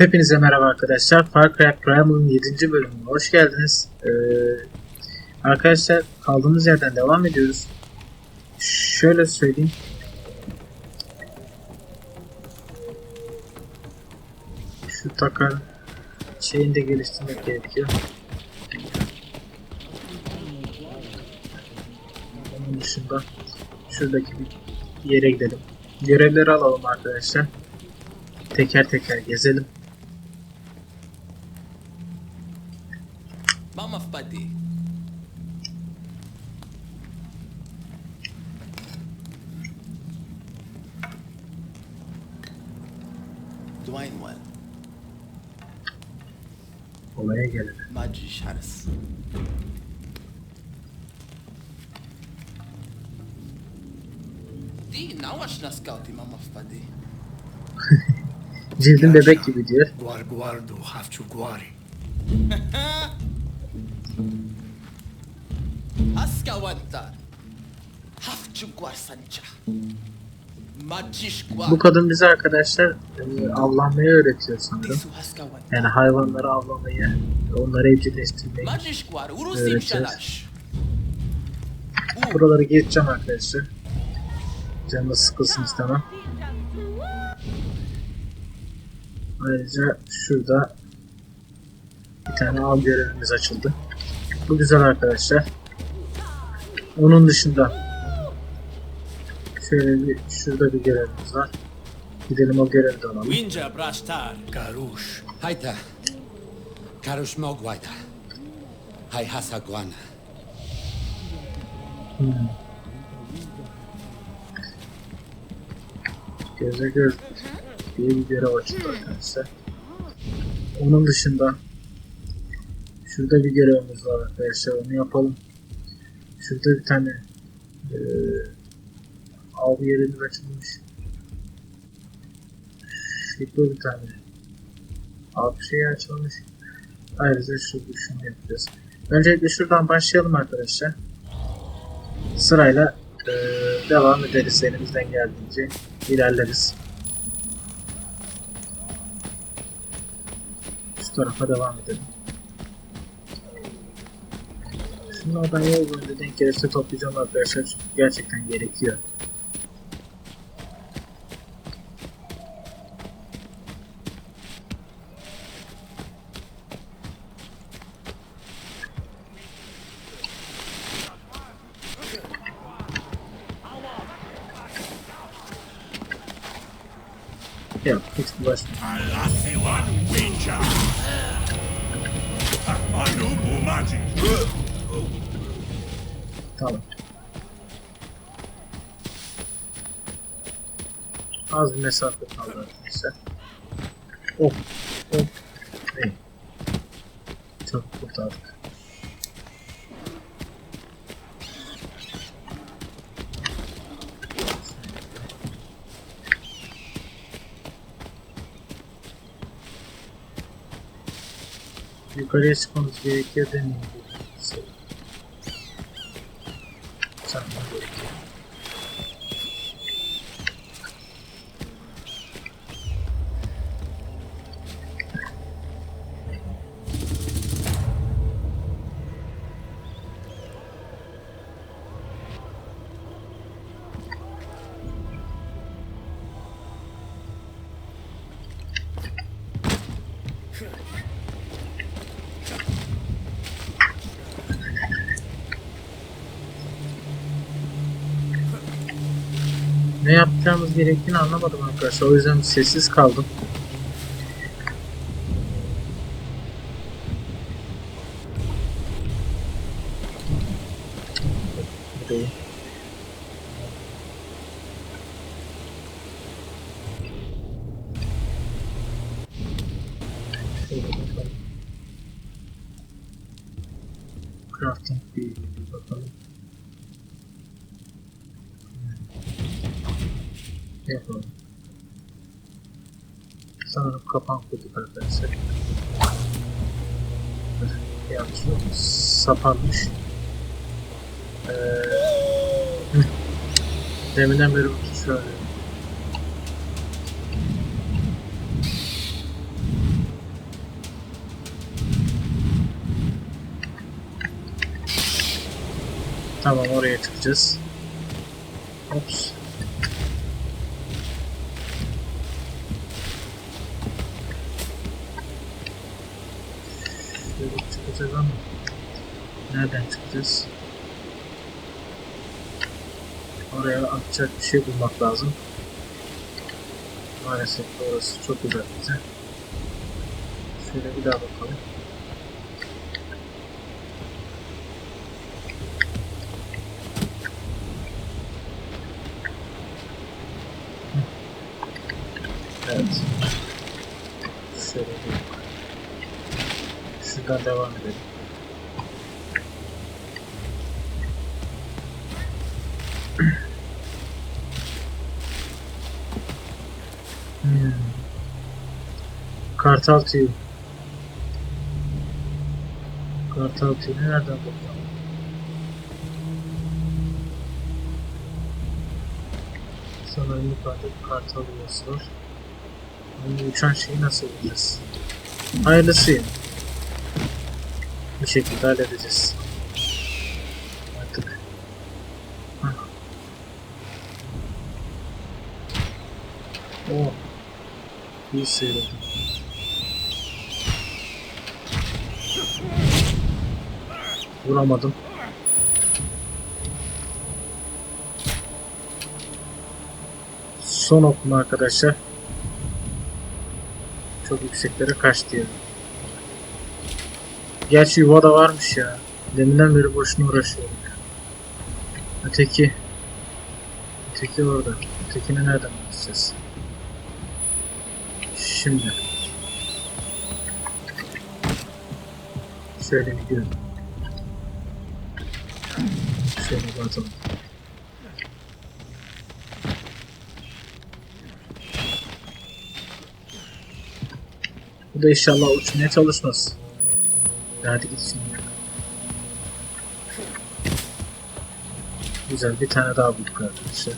Hepinize merhaba arkadaşlar. Far Cry Primal'ın 7. bölümüne hoş geldiniz. Ee, arkadaşlar kaldığımız yerden devam ediyoruz. Şöyle söyleyeyim. Şu takar şeyini de geliştirmek gerekiyor. Onun dışında şuradaki bir yere gidelim. Görevleri alalım arkadaşlar. Teker teker gezelim. Mama Fadi. Dwayne Well, Olaya gelelim. Maji Sharas. Di nawash na scouti Mama Fadi. Cildin bebek gibi diyor. Guarguardo Hafchuguari. Askawantar. Hafchu Gwarsancha. Majish Gwar. Bu kadın bize arkadaşlar e, avlanmayı öğretiyor sanırım. Yani hayvanları avlamayı, onları evcilleştirmeyi. U. Buraları geçeceğim arkadaşlar. Canınız sıkılsın istemem. Ayrıca şurada bir tane av görevimiz açıldı. Bu güzel arkadaşlar. Onun dışında şöyle bir şurada bir görevimiz var. Gidelim o görevi de alalım. Winja Brashtar. Garush. Haita. Karush Mogwaita. Hai Hasaguana. Göze göz diye bir görev açıldı arkadaşlar. Onun dışında şurada bir görevimiz var arkadaşlar onu yapalım. Şurada bir tane eee av yerimiz açılmış. Şurada bir tane av şeyi açılmış. Ayrıca şurada şunu yapacağız. Öncelikle şuradan başlayalım arkadaşlar. Sırayla eee, devam ederiz elimizden geldiğince ilerleriz. Şu tarafa devam edelim. Şunlardan yol boyunca denk gelirse toplayacağım arkadaşlar çünkü gerçekten gerekiyor. Alasiwan Winja. Manu Bumaji. Tamam. Az mesafe kaldı arkadaşlar. Hop hop. İyi. Çok kurtardık. Yukarıya çıkmamız gerekiyor demeyeyim. Yapacağımız gerektiğini anlamadım arkadaşlar. O yüzden sessiz kaldım. Bakalım. Crafting bir bir şey yapalım. Sanırım kapan kurduk arkadaşlar. Yanlış yok. Sapanmış. Ee, deminden beri bu şöyle. Tamam oraya çıkacağız. Ops. Şöyle çıkacağız ama nereden çıkacağız? Oraya atacak bir şey bulmak lazım. Maalesef orası çok uzak bize. Şöyle bir daha bakalım. Evet. Şöyle bir Şuradan devam edelim. Hmm. Kartal tüyü. Kartal tüyünü nereden buldum? Sanırım yukarıda bir kartal yuvası var. Uçan şeyi nasıl bulacağız? Hayırlısı. Bir şekilde halledeceğiz. Artık. Oh. İyi seyredin. Vuramadım. Son okuma arkadaşlar. Çok yükseklere kaçtı ya. Gerçi yuva da varmış ya. Deminden beri boşuna uğraşıyorum ya. Öteki. Öteki orada. Ötekini nereden bulacağız? Şimdi. Şöyle gidiyorum. Şöyle bir atalım. Bu da inşallah uçmaya çalışmaz. Hadi gitsin. Güzel bir tane daha bulduk arkadaşlar.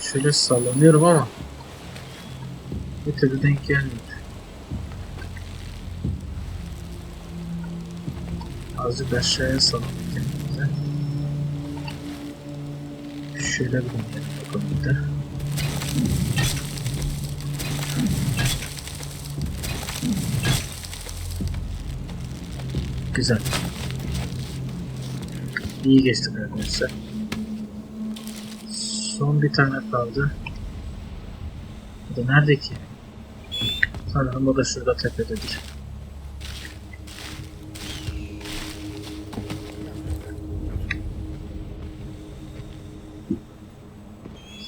Şöyle sallanıyorum ama bir türlü denk gelmiyor. Azıcık aşağıya salalım kendimize. Şöyle bir deneyelim bakalım bir de. Güzel. İyi geçtik arkadaşlar. Son bir tane kaldı. Bu da nerede ki? O da şurada tepededir.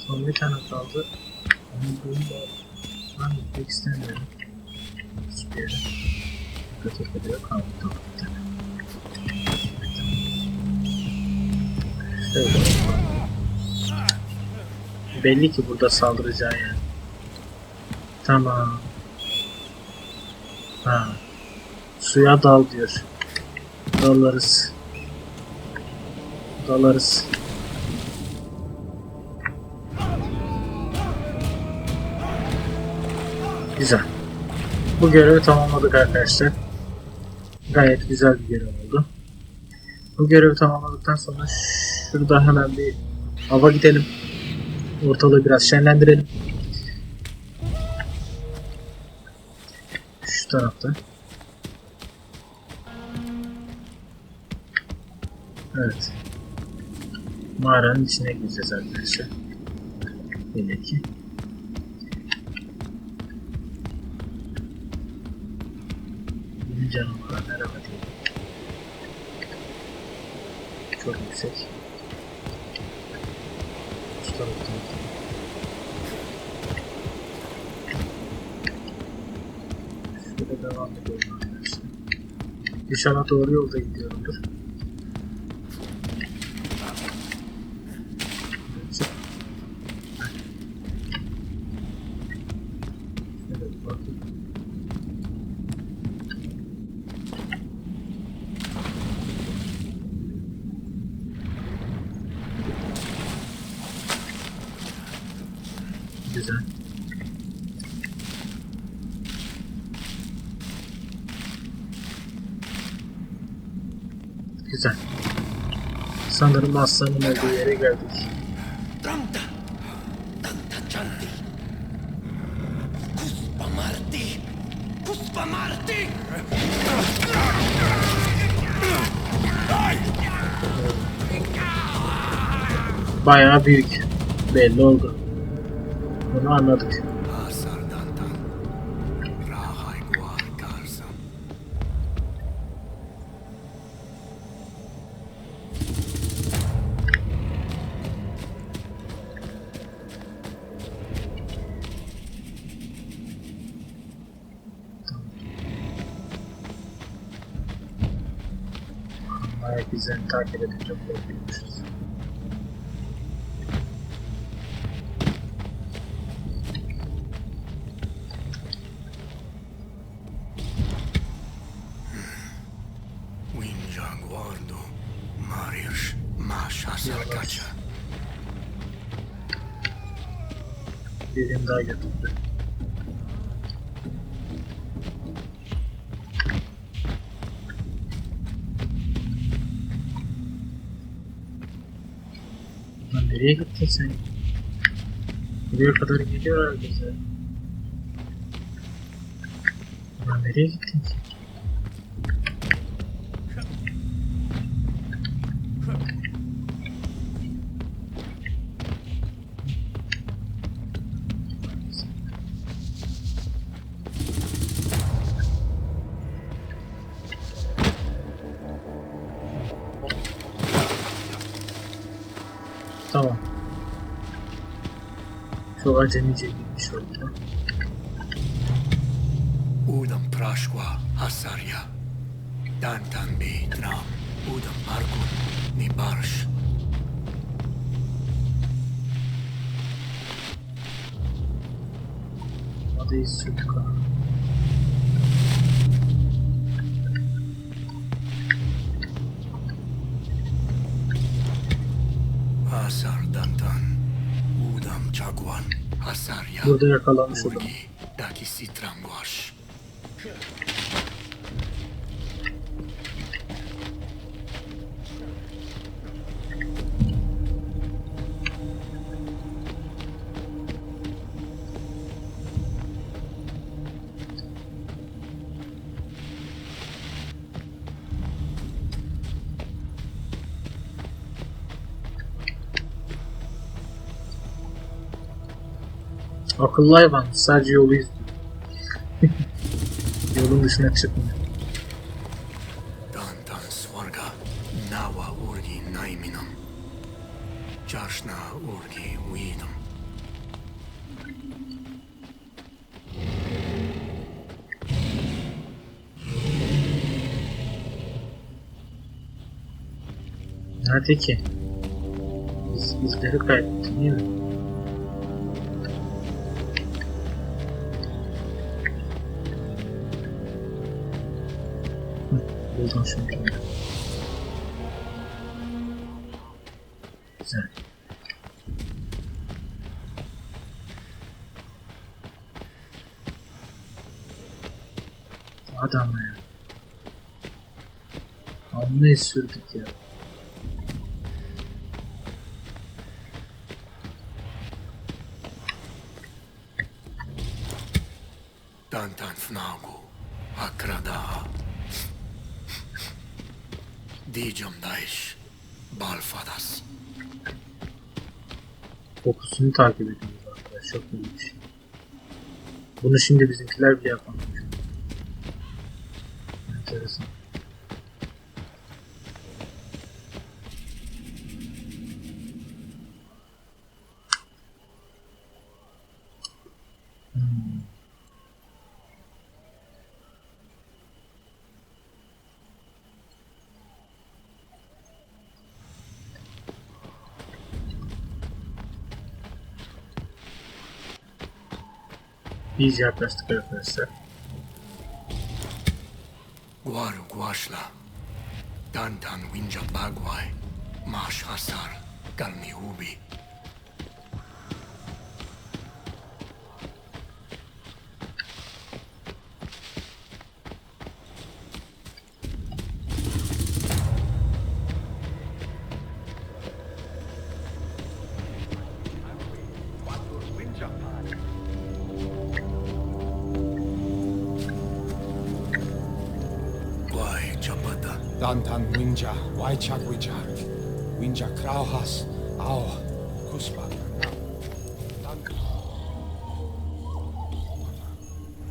Son bir tane kaldı. Ama bunu da ben gitmek istemiyorum. Hiçbir yere. Yok. Ha, burada var bir tane. Bakalım. Belli ki burada saldıracağı yani. Tamam. Ha. Suya dal diyor. Dalarız. Dalarız. Güzel. Bu görevi tamamladık arkadaşlar. Gayet güzel bir görev oldu. Bu görevi tamamladıktan sonra şurada hemen bir hava gidelim. Ortalığı biraz şenlendirelim. Şu tarafta. Evet. Mağaranın içine gireceğiz arkadaşlar. Belli ki. Yeni canavar merhaba diyelim. Çok yüksek. Şu taraftan. Şöyle devam ediyorum. İnşallah doğru yolda gidiyorumdur. Çık. Şöyle bir bakayım. Güzel. Güzel. Sanırım aslanın olduğu yere geldik. Bayağı büyük. Belli oldu. Bunu anladık. Winja Guardo. Marius. Mash Asar Kacha. Birini daha götürdü. Lan nereye gittin sen? Buraya kadar geliyor herkese. Lan nereye gittin ki? Tamam. Çok acemice gitmiş oldu. Udam Prashwa Asarya. Dantan Be Tram. Udam Arkun. Ni. Adayı Sulka. Burada yakalanmış adam. Akıllı hayvan. Sadece yolu izliyor. Yolun dışına çıkmıyor. Dantan Swarga. Nawa Urgi Naiminam. Jashna Urgi Weedam. Nerede ki? Biz izleri kaybettik değil mi? Buldum şimdi. Güzel. Adam ya. Amma sürdük ya. Dantan Fnagu. Akrada. Dijam Daesh. Balfadas. Kokusunu takip ediyoruz arkadaş. Çok iyiymiş. Bunu şimdi bizimkiler bile yapamıyor. Enteresan. İyice yaklaştık arkadaşlar. Guaru Guashla. Dantan Winja Bagwai. Mash Hasar. Galmi Ubi. Dantan Winja, Waichak Wichak, Winja Krauhas, Ao, Kuspa.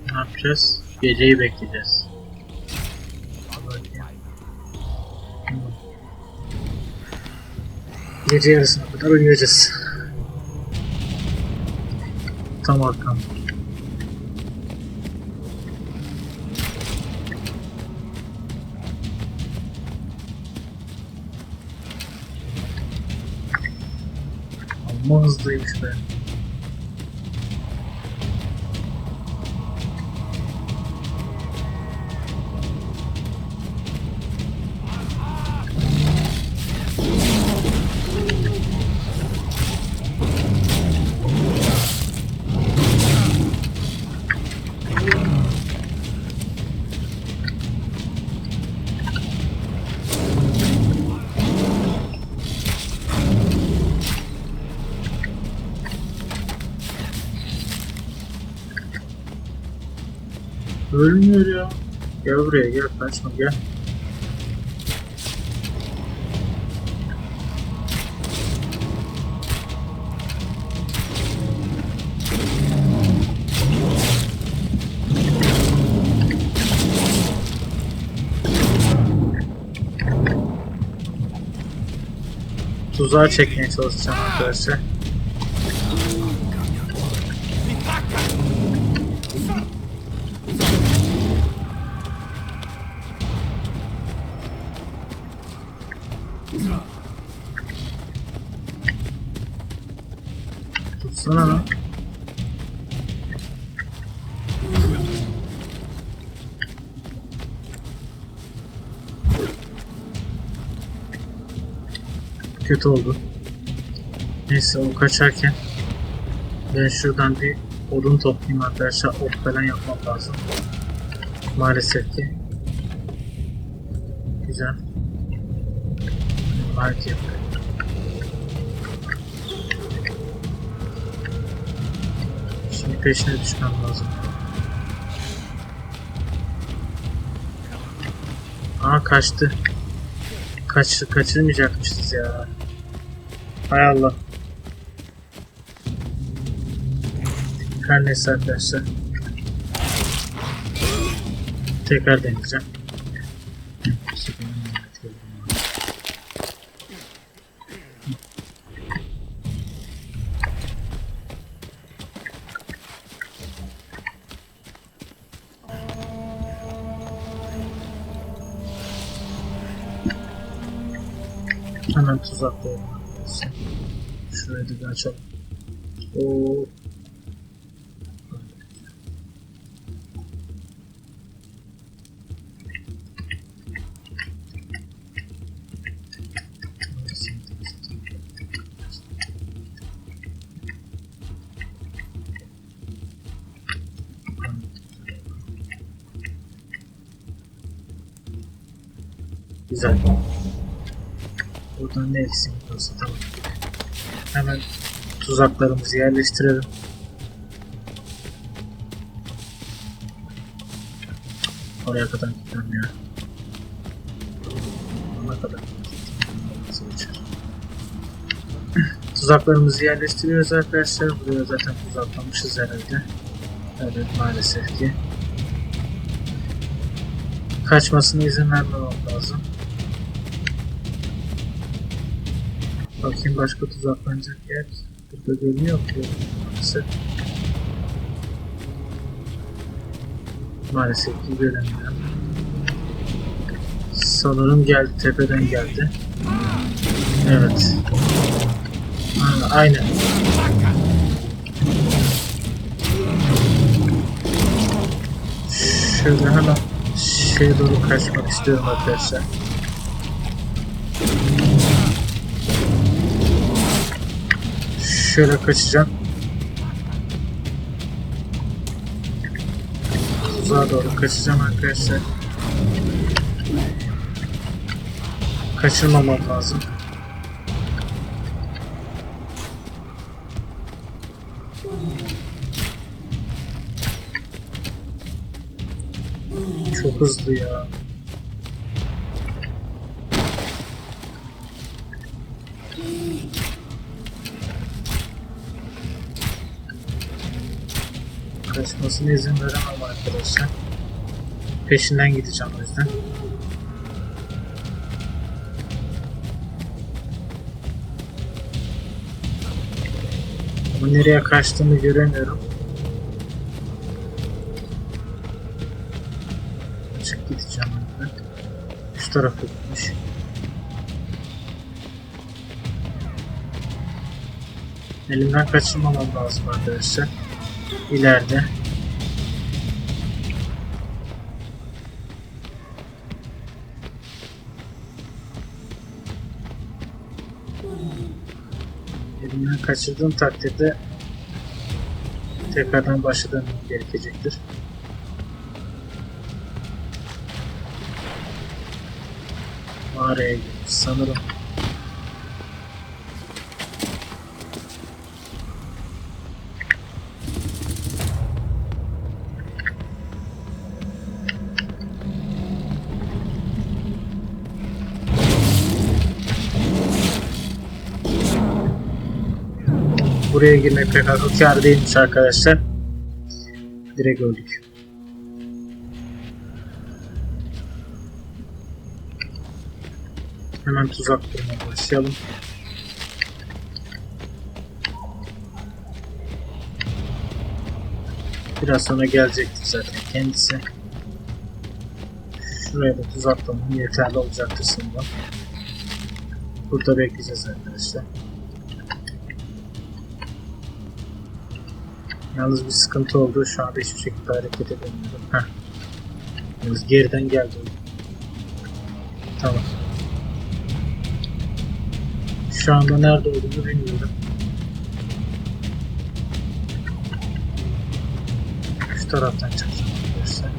Ne yapacağız? Geceyi bekleyeceğiz. Gece yarısına kadar uyuyacağız. Tam arkam. Monster XP. Ölmüyor ya. Gel buraya gel kaçma gel. Tuzağa çekmeye çalışacağım arkadaşlar. Tutsana lan. Kötü oldu. Neyse o kaçarken ben şuradan bir odun toplayayım arkadaşlar. Ot falan yapmam lazım. Maalesef ki. Güzel. Like yapıyor. Şimdi peşine düşmem lazım. Aa kaçtı. Kaç, kaçırmayacakmışız ya. Hay Allah. Her neyse arkadaşlar. Tekrar deneyeceğim. Hemen tuzaklayalım. Şurayı da bir açalım. Oo. Güzel. Buradan ne eksik olsa tamam. Hemen tuzaklarımızı yerleştirelim. Oraya kadar gitmem ya. Ona kadar? Tuzaklarımızı yerleştiriyoruz arkadaşlar. Buraya zaten tuzaklamışız herhalde. Evet maalesef ki. Kaçmasına izin vermemem lazım. Bakayım başka tuzaklanacak yer. Burada görünüyor? Yok, Maalesef. Maalesef ki göremiyorum. Sanırım geldi. Tepeden geldi. Evet. Aynen. Aynen. Şöyle hemen şeye doğru kaçmak istiyorum arkadaşlar. şöyle kaçacağım. Uzağa doğru kaçacağım arkadaşlar. Kaçırmamam lazım. Çok hızlı ya. Kaçmasına izin veremem arkadaşlar. Peşinden gideceğim o yüzden. Ama nereye kaçtığını göremiyorum. Açık gideceğim ben. Şu tarafa gitmiş. Elimden kaçırmamam lazım arkadaşlar. İleride. Elimden kaçırdığım takdirde tekrardan başa gerekecektir. Mağaraya girmiş sanırım. Buraya girmek pek akıl kâr değilmiş arkadaşlar. Direkt öldük. Hemen tuzak kurmaya başlayalım. Biraz sonra gelecektir zaten kendisi. Şuraya da tuzak kurmam yeterli olacaktır sanırım. Burada bekleyeceğiz arkadaşlar. Yalnız bir sıkıntı oldu. Şu anda hiçbir şekilde hareket edemiyorum. Heh. Yalnız geriden geldi. Tamam. Şu anda nerede olduğunu bilmiyorum. Şu taraftan çıkacağım arkadaşlar.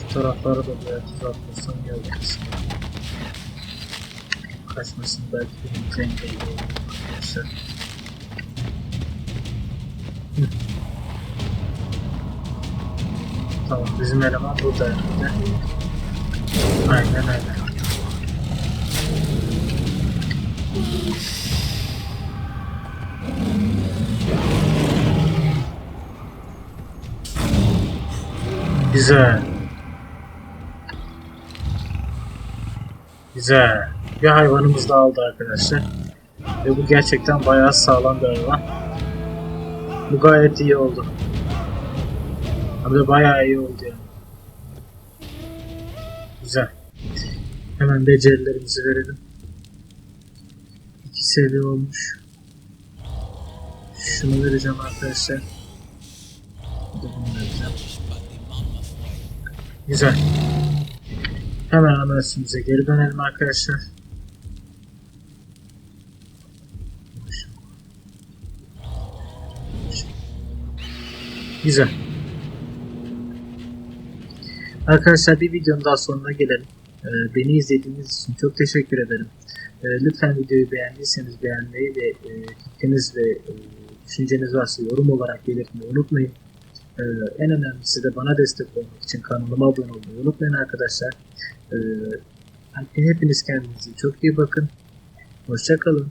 Şu tarafları da biraz uzatmasam iyi olur. Kaçmasını belki birimiz engelliyor arkadaşlar. Tamam bizim eleman burada herhalde. Aynen öyle. Güzel. Güzel. Bir hayvanımız da aldı arkadaşlar. Ve bu gerçekten bayağı sağlam bir hayvan. Bu gayet iyi oldu. Hem de bayağı iyi oldu yani. Güzel. Hemen becerilerimizi verelim. İki seviye olmuş. Şunu vereceğim arkadaşlar. Bunu vereceğim. Güzel. Hemen analizimize geri dönelim arkadaşlar. Güzel. Arkadaşlar bir videonun daha sonuna gelelim. Ee, beni izlediğiniz için çok teşekkür ederim. Ee, lütfen videoyu beğendiyseniz beğenmeyi ve e, fikriniz ve e, düşünceniz varsa yorum olarak belirtmeyi unutmayın. Ee, en önemlisi de bana destek olmak için kanalıma abone olmayı unutmayın arkadaşlar. Hepiniz kendinize çok iyi bakın. Hoşçakalın.